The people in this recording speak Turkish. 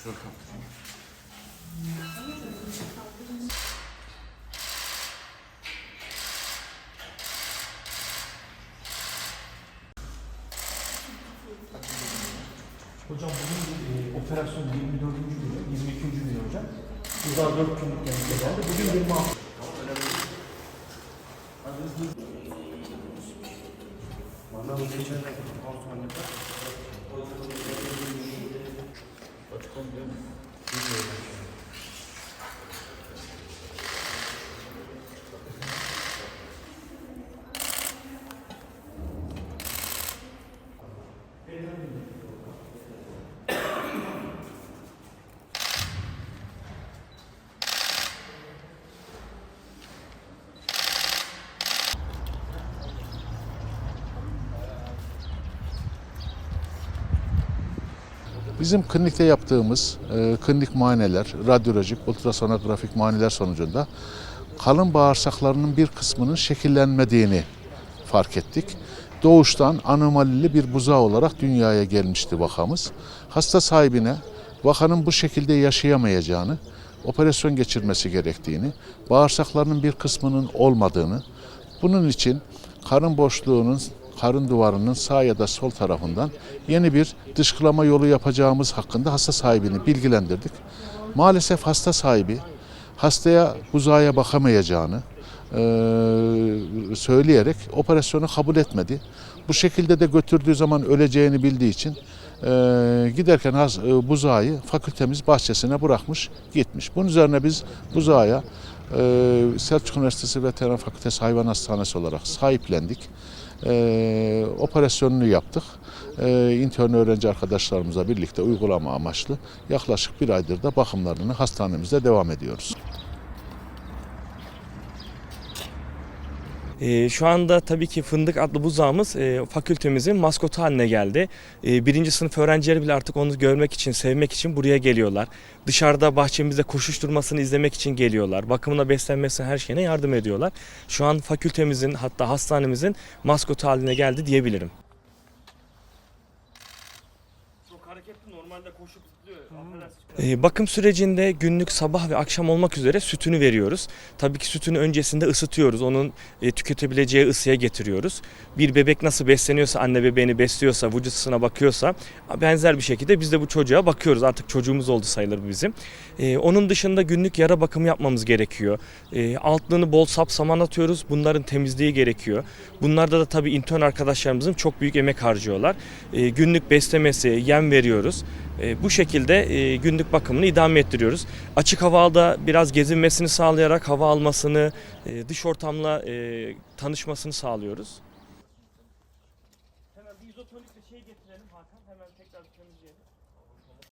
Hocam bugün e, operasyon 24. günü, 22. günü hocam. Bunlar 4 günlük yanıtla geldi. Bugün 26. Başkan diyor mu? Bilmiyorum. Bizim klinikte yaptığımız e, klinik muayeneler, radyolojik, ultrasonografik muayeneler sonucunda kalın bağırsaklarının bir kısmının şekillenmediğini fark ettik. Doğuştan anomalili bir buzağı olarak dünyaya gelmişti vakamız. Hasta sahibine vakanın bu şekilde yaşayamayacağını, operasyon geçirmesi gerektiğini, bağırsaklarının bir kısmının olmadığını, bunun için karın boşluğunun karın duvarının sağ ya da sol tarafından yeni bir dışkılama yolu yapacağımız hakkında hasta sahibini bilgilendirdik. Maalesef hasta sahibi hastaya buzağa bakamayacağını söyleyerek operasyonu kabul etmedi. Bu şekilde de götürdüğü zaman öleceğini bildiği için giderken has, e, buzağı fakültemiz bahçesine bırakmış gitmiş. Bunun üzerine biz buzağa Selçuk Üniversitesi Veteriner Fakültesi Hayvan Hastanesi olarak sahiplendik. Eee, operasyonunu yaptık. Eee intern öğrenci arkadaşlarımızla birlikte uygulama amaçlı yaklaşık bir aydır da bakımlarını hastanemizde devam ediyoruz. Ee, şu anda tabii ki Fındık adlı buzağımız e, fakültemizin maskotu haline geldi. E, birinci sınıf öğrencileri bile artık onu görmek için, sevmek için buraya geliyorlar. Dışarıda bahçemizde koşuşturmasını izlemek için geliyorlar. Bakımına, beslenmesine, her şeyine yardım ediyorlar. Şu an fakültemizin hatta hastanemizin maskotu haline geldi diyebilirim. Çok hareketli normalde koşup bakım sürecinde günlük sabah ve akşam olmak üzere sütünü veriyoruz. Tabii ki sütünü öncesinde ısıtıyoruz. Onun e, tüketebileceği ısıya getiriyoruz. Bir bebek nasıl besleniyorsa, anne bebeğini besliyorsa, vücut ısısına bakıyorsa benzer bir şekilde biz de bu çocuğa bakıyoruz. Artık çocuğumuz oldu sayılır bizim. Ee, onun dışında günlük yara bakımı yapmamız gerekiyor. Ee, altlığını bol sap saman atıyoruz. Bunların temizliği gerekiyor. Bunlarda da tabii intern arkadaşlarımızın çok büyük emek harcıyorlar. Ee, günlük beslemesi, yem veriyoruz. E, bu şekilde e, günlük bakımını idame ettiriyoruz. Açık havada biraz gezinmesini sağlayarak hava almasını, e, dış ortamla tanışmasını sağlıyoruz. Hemen bir izotonik bir şey getirelim Hakan. Hemen tekrar temizleyelim.